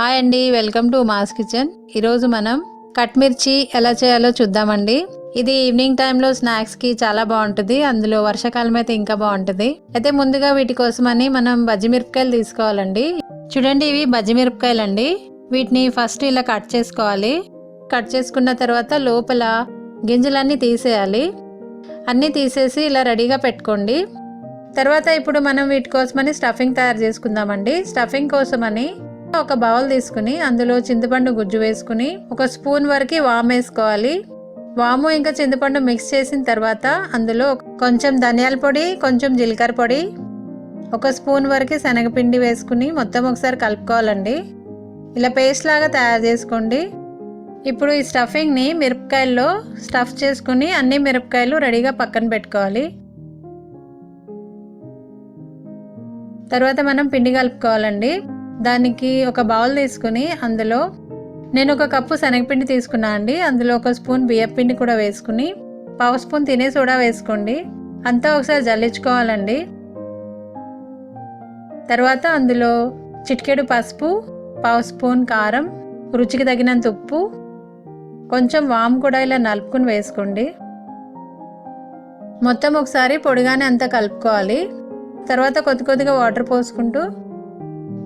Hi అండి welcome to mass kitchen. ఈరోజు మనం కట్ మిర్చి ఎలా చేయాలో చూద్దామండి. ఇది ఈవినింగ్ టైంలో స్నాక్స్కి చాలా బాగుంటుంది అందులో వర్షాకాలం అయితే ఇంకా బాగుంటుంది. అయితే ముందుగా వీటి కోసమని మనం బజ్జి మిరపకాయలు తీసుకోవాలండి. చూడండి ఇవి బజ్జి మిరపకాయలు అండి వీటిని ఫస్ట్ ఇలా కట్ చేసుకోవాలి. కట్ చేసుకున్న తర్వాత లోపల గింజలన్నీ తీసేయాలి. అన్నీ తీసేసి ఇలా రెడీగా పెట్టుకోండి. తర్వాత ఇప్పుడు మనం వీటి కోసమని స్టఫింగ్ తయారు చేసుకుందామండి. స్టఫింగ్ కోసమని ఒక బౌల్ తీసుకుని అందులో చింతపండు గుజ్జు వేసుకుని ఒక స్పూన్ వరకు వామ్ వేసుకోవాలి. వాము ఇంకా చింతపండు మిక్స్ చేసిన తర్వాత అందులో కొంచెం ధనియాల పొడి కొంచెం జీలకర్ర పొడి ఒక స్పూన్ వరకు శనగపిండి వేసుకుని మొత్తం ఒకసారి కలుపుకోవాలండి. ఇలా పేస్ట్ లాగా తయారు చేసుకోండి. ఇప్పుడు ఈ స్టఫింగ్ని మిరపకాయల్లో స్టఫ్ చేసుకుని అన్ని మిరపకాయలు రెడీగా పక్కన పెట్టుకోవాలి. తర్వాత మనం పిండి కలుపుకోవాలండి. దానికి ఒక బౌల్ తీసుకుని అందులో నేను ఒక కప్పు శనగపిండి తీసుకున్నా అండి. అందులో ఒక స్పూన్ బియ్యపిండి కూడా వేసుకుని పావు స్పూన్ తినే సోడా వేసుకోండి. అంతా ఒకసారి జల్లించుకోవాలండి. తర్వాత అందులో చిటికెడు పసుపు పావు స్పూన్ కారం రుచికి తగినంత ఉప్పు కొంచెం వామ్ కూడా ఇలా నలుపుకుని వేసుకోండి. మొత్తం ఒకసారి పొడిగానే అంతా కలుపుకోవాలి. తర్వాత కొద్ది కొద్దిగా వాటర్ పోసుకుంటూ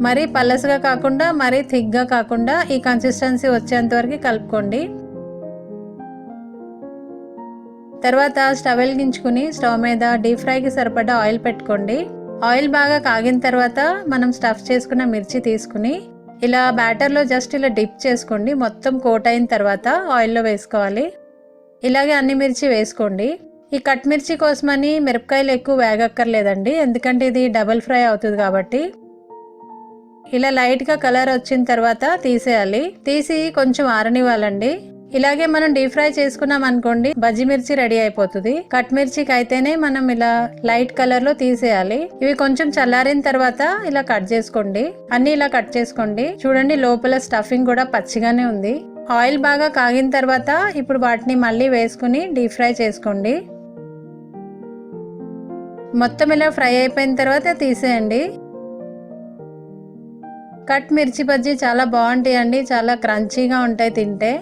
మరీ పల్లసగా కాకుండా మరీ థిక్గా కాకుండా ఈ కన్సిస్టెన్సీ వచ్చేంత వరకు కలుపుకోండి. తర్వాత స్టవ్ వెలిగించుకుని స్టవ్ మీద డీప్ ఫ్రైకి సరిపడా ఆయిల్ పెట్టుకోండి. ఆయిల్ బాగా కాగిన తర్వాత మనం స్టఫ్ చేసుకున్న మిర్చి తీసుకుని ఇలా బ్యాటర్లో జస్ట్ ఇలా డిప్ చేసుకోండి. మొత్తం కోట్ అయిన తర్వాత ఆయిల్లో వేసుకోవాలి. ఇలాగే అన్ని మిర్చి వేసుకోండి. ఈ కట్ మిర్చి కోసమని మిరపకాయలు ఎక్కువ వేగక్కర్లేదండి. ఎందుకంటే ఇది డబుల్ ఫ్రై అవుతుంది కాబట్టి. ఇలా లైట్గా కలర్ వచ్చిన తర్వాత తీసేయాలి. తీసి కొంచెం ఆరనివ్వాలండి. ఇలాగే మనం డీప్ ఫ్రై చేసుకున్నాం అనుకోండి బజ్జి మిర్చి రెడీ అయిపోతుంది. కట్ మిర్చికి అయితేనే మనం ఇలా లైట్ కలర్లో తీసేయాలి. ఇవి కొంచెం చల్లారిన తర్వాత ఇలా కట్ చేసుకోండి. అన్ని ఇలా కట్ చేసుకోండి. చూడండి లోపల స్టఫింగ్ కూడా పచ్చిగానే ఉంది. ఆయిల్ బాగా కాగిన తర్వాత ఇప్పుడు వాటిని మళ్ళీ వేసుకుని డీప్ ఫ్రై చేసుకోండి. మొత్తం ఇలా ఫ్రై అయిపోయిన తర్వాత తీసేయండి. కట్ మిర్చి బజ్జీ చాలా బాగుంటాయి అండి చాలా క్రంచీగా ఉంటాయి తింటే.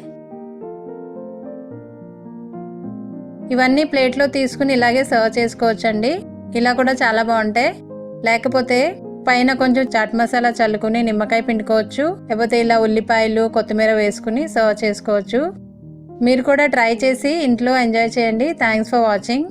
ఇవన్నీ ప్లేట్లో తీసుకుని ఇలాగే సర్వ్ చేసుకోవచ్చండి. ఇలా కూడా చాలా బాగుంటాయి. లేకపోతే పైన కొంచెం చాట్ మసాలా చల్లుకుని నిమ్మకాయ పిండుకోవచ్చు. లేకపోతే ఇలా ఉల్లిపాయలు కొత్తిమీర వేసుకుని సర్వ్ చేసుకోవచ్చు. మీరు కూడా ట్రై చేసి ఇంట్లో ఎంజాయ్ చేయండి. Thanks for watching.